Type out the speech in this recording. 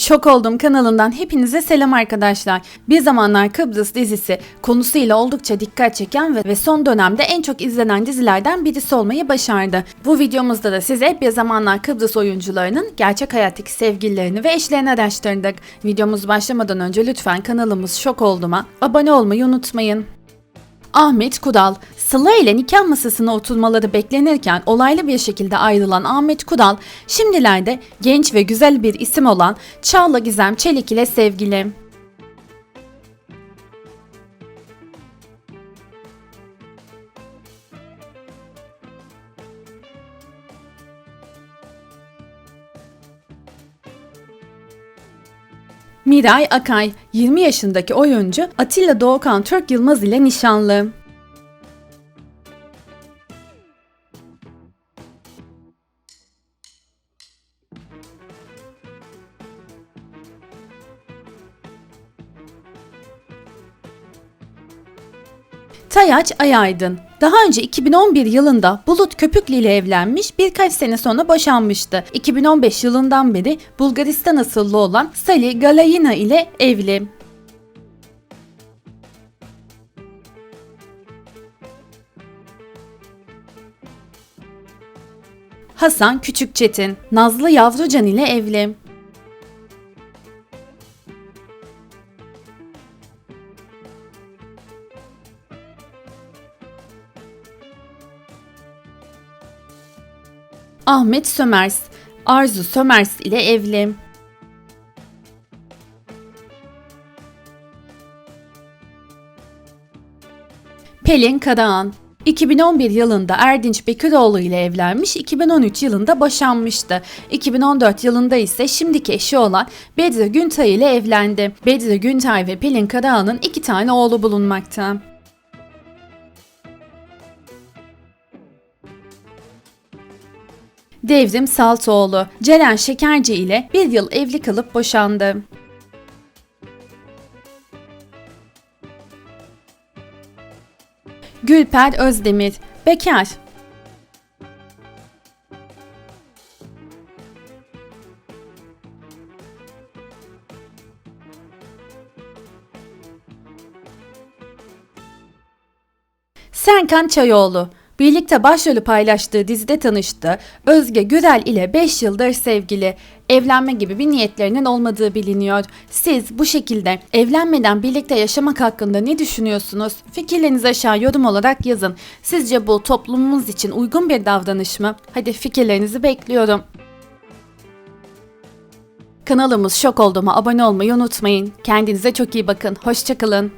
Şok oldum kanalından hepinize selam arkadaşlar. Bir zamanlar Kıbrıs dizisi konusuyla oldukça dikkat çeken ve, son dönemde en çok izlenen dizilerden birisi olmayı başardı. Bu videomuzda da size bir zamanlar Kıbrıs oyuncularının gerçek hayattaki sevgililerini ve eşlerini araştırdık. Videomuz başlamadan önce lütfen kanalımız Şok Oldum'a abone olmayı unutmayın. Ahmet Kudal, Sıla ile nikah masasına oturmaları beklenirken olaylı bir şekilde ayrılan Ahmet Kudal, şimdilerde genç ve güzel bir isim olan Çağla Gizem Çelik ile sevgili. Miray Akay, 20 yaşındaki oyuncu Atilla Doğukan Türk Yılmaz ile nişanlı. Tayaç Ayaydın. Daha önce 2011 yılında Bulut Köpüklü ile evlenmiş, birkaç sene sonra boşanmıştı. 2015 yılından beri Bulgaristan asıllı olan Sali Galayina ile evli. Hasan Küçükçetin, Nazlı Yavrucan ile evli. Ahmet Sömers, Arzu Sömers ile evli. Pelin Karahan 2011 yılında Erdinç Bekiroğlu ile evlenmiş, 2013 yılında boşanmıştı. 2014 yılında ise şimdiki eşi olan Bedri Güntay ile evlendi. Bedri Güntay ve Pelin Karahan'ın iki tane oğlu bulunmakta. Devrim Saltoğlu, Ceren Şekerci ile bir yıl evli kalıp boşandı. Gülper Özdemir, bekar. Serkan Çayoğlu. Birlikte başrolü paylaştığı dizide tanıştı. Özge Gürel ile 5 yıldır sevgili. Evlenme gibi bir niyetlerinin olmadığı biliniyor. Siz bu şekilde evlenmeden birlikte yaşamak hakkında ne düşünüyorsunuz? Fikirlerinizi aşağı yorum olarak yazın. Sizce bu toplumumuz için uygun bir davranış mı? Hadi fikirlerinizi bekliyorum. Kanalımız Şok Oldu'ma abone olmayı unutmayın. Kendinize çok iyi bakın. Hoşçakalın.